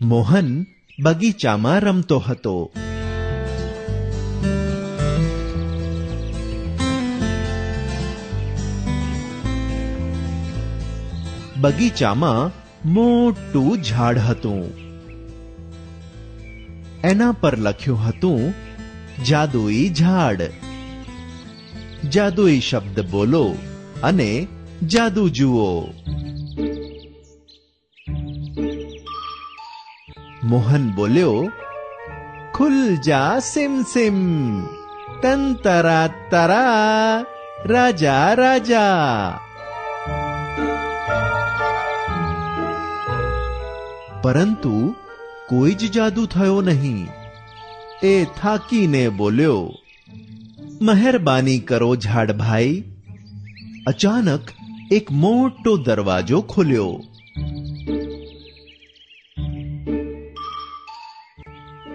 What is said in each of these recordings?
મોહન બગીચામાં રમતો હતો. બગીચામાં મોટું ઝાડ હતું. એના પર લખ્યું હતું, જાદુઈ ઝાડ. જાદુઈ શબ્દ બોલો અને જાદુ જુઓ. મોહન બોલ્યો ખુલ જા સિમ સિમ તંતરા તરા રાજા રાજા પરંતુ કોઈ જ જાદુ થયો નહીં એ થાકીને બોલ્યો મહેરબાની કરો ઝાડભાઈ અચાનક એક મોટો દરવાજો ખુલ્યો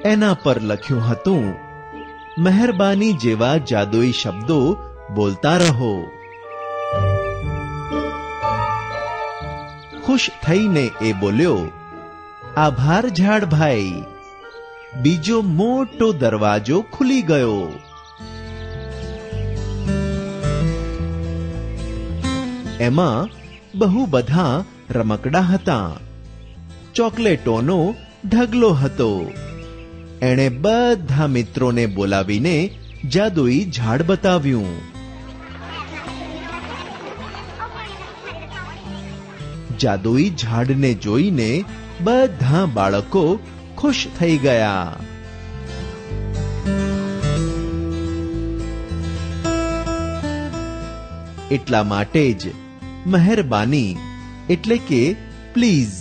એના પર લખ્યું હતું, મહેરબાની જેવા જાદુઈ શબ્દો બોલતા રહો. ખુશ થઈને એ બોલ્યો, આભાર ઝાડભાઈ, બીજો મોટો દરવાજો ખુલી ગયો. એમાં બહુ બધા રમકડા હતા, ચોકલેટોનો ઢગલો હતો. એણે બધા મિત્રોને બોલાવીને જાદુઈ ઝાડ બતાવ્યું. જાદુઈ ઝાડને જોઈને બધા બાળકો ખુશ થઈ ગયા. એટલા માટે જ મહેરબાની એટલે કે પ્લીઝ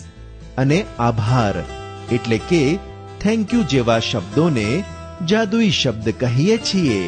અને આભાર એટલે કે થેન્ક યુ જેવા શબ્દોને જાદુઈ શબ્દ કહીએ છીએ.